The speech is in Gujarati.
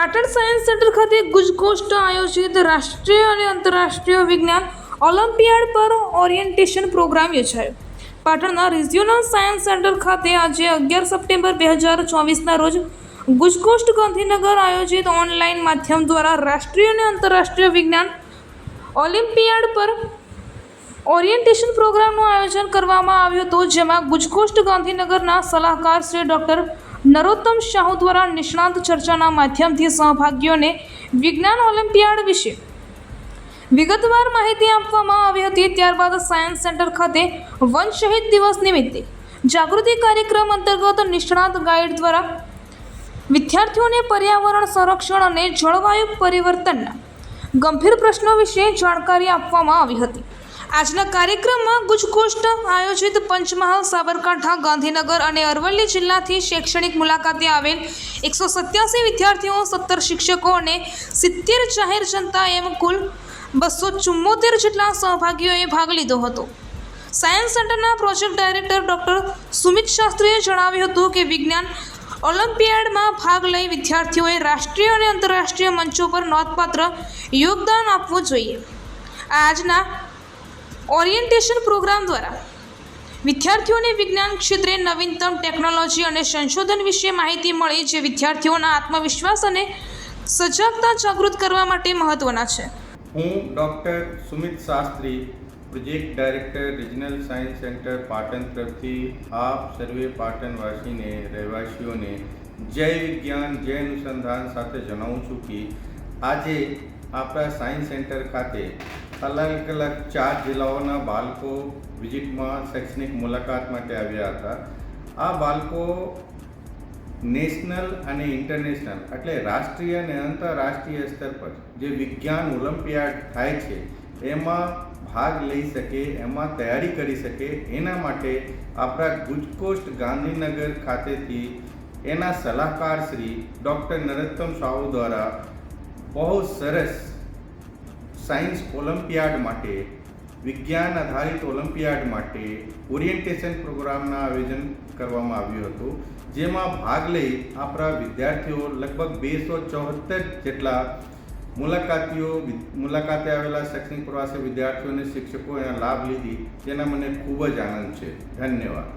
પાટણ સાયન્સ સેન્ટર ખાતે ગુજકોસ્ટ આયોજિત રાષ્ટ્રીય અને આંતરરાષ્ટ્રીય વિજ્ઞાન ઓલિમ્પિયાડ પર ઓરિએન્ટેશન પ્રોગ્રામ યોજાયો. પાટણના રિજિયોનલ સાયન્સ સેન્ટર ખાતે આજે અગિયાર સપ્ટેમ્બર બે હજાર ચોવીસના રોજ ગુજકોસ્ટ ગાંધીનગર આયોજિત ઓનલાઈન માધ્યમ દ્વારા રાષ્ટ્રીય અને આંતરરાષ્ટ્રીય વિજ્ઞાન ઓલિમ્પિયાડ પર ઓરિએન્ટેશન પ્રોગ્રામનું આયોજન કરવામાં આવ્યું હતું, જેમાં ગુજકોસ્ટ ગાંધીનગરના સલાહકાર શ્રી ડૉક્ટર નરોત્તમ શાહુ દ્વારા નિષ્ણાંત ચર્ચાના માધ્યમથી સહભાગીઓને વિજ્ઞાન ઓલિમ્પિયાડ વિશે વિગતવાર માહિતી આપવામાં આવી હતી. ત્યારબાદ સાયન્સ સેન્ટર ખાતે વન શહીદ દિવસ નિમિત્તે જાગૃતિ કાર્યક્રમ અંતર્ગત નિષ્ણાંત ગાઈડ દ્વારા વિદ્યાર્થીઓને પર્યાવરણ સંરક્ષણ અને જળવાયુ પરિવર્તનના ગંભીર પ્રશ્નો વિશે જાણકારી આપવામાં આવી હતી. આજના કાર્યક્રમમાં ગુજકોષ્ઠ આયોજિત પંચમહાલ, સાબરકાંઠા, ગાંધીનગર અને અરવલ્લી જિલ્લાથી શૈક્ષણિક મુલાકાતે આવેલ એકસો સત્યાસી વિદ્યાર્થીઓ, સત્તર શિક્ષકો અને સિત્તેર જાહેર જનતા એમ કુલ બસો ચુમ્મોતેર જેટલા સહભાગીઓએ ભાગ લીધો હતો. સાયન્સ સેન્ટરના પ્રોજેક્ટ ડાયરેક્ટર ડૉક્ટર સુમિત શાસ્ત્રીએ જણાવ્યું હતું કે વિજ્ઞાન ઓલિમ્પિયાડમાં ભાગ લઈ વિદ્યાર્થીઓએ રાષ્ટ્રીય અને આંતરરાષ્ટ્રીય મંચો પર નોંધપાત્ર યોગદાન આપવું જોઈએ. આજના ઓરિએન્ટેશન પ્રોગ્રામ દ્વારા વિદ્યાર્થીઓને વિજ્ઞાન ક્ષેત્રે નવીનતમ ટેકનોલોજી અને સંશોધન વિશે માહિતી મળી જે વિદ્યાર્થીઓના આત્મવિશ્વાસ અને સજાગતા જાગૃત કરવા માટે મહત્ત્વના છે. હું doctor Sumit Shastri, project director regional science centre Patan તરફથી આપ સર્વે પાટણવાસીને, રહેવાસીઓને જય વિજ્ઞાન, જય અનુસંધાન સાથે જણાવું છું કે આજે આપણા સાયન્સ સેન્ટર ખાતે અલગ અલગ ચાર જિલ્લાઓના બાળકો વિઝિટમાં શૈક્ષણિક મુલાકાત માટે આવ્યા હતા. આ બાળકો નેશનલ અને ઇન્ટરનેશનલ એટલે રાષ્ટ્રીય અને આંતરરાષ્ટ્રીય સ્તર પર જે વિજ્ઞાન ઓલિમ્પિયાડ થાય છે, એમાં ભાગ લઈ શકે, એમાં તૈયારી કરી શકે, એના માટે આપણા ગુજકોસ્ટ ગાંધીનગર ખાતેથી એના સલાહકાર શ્રી ડૉક્ટર નરોત્તમ સાહુ દ્વારા બહુ સરસ સાયન્સ ઓલિમ્પિયાડ માટે, વિજ્ઞાન આધારિત ઓલિમ્પિયાડ માટે ઓરિએન્ટેશન પ્રોગ્રામના આયોજન કરવામાં આવ્યું હતું, જેમાં ભાગ લઈ આપણા વિદ્યાર્થીઓ લગભગ બેસો ચોહત્તર જેટલા મુલાકાતીઓ, મુલાકાતે આવેલા શૈક્ષણિક પ્રવાસી વિદ્યાર્થીઓ અને શિક્ષકો એના લાભ લીધી. તેના મને ખૂબ જ આનંદ છે. ધન્યવાદ.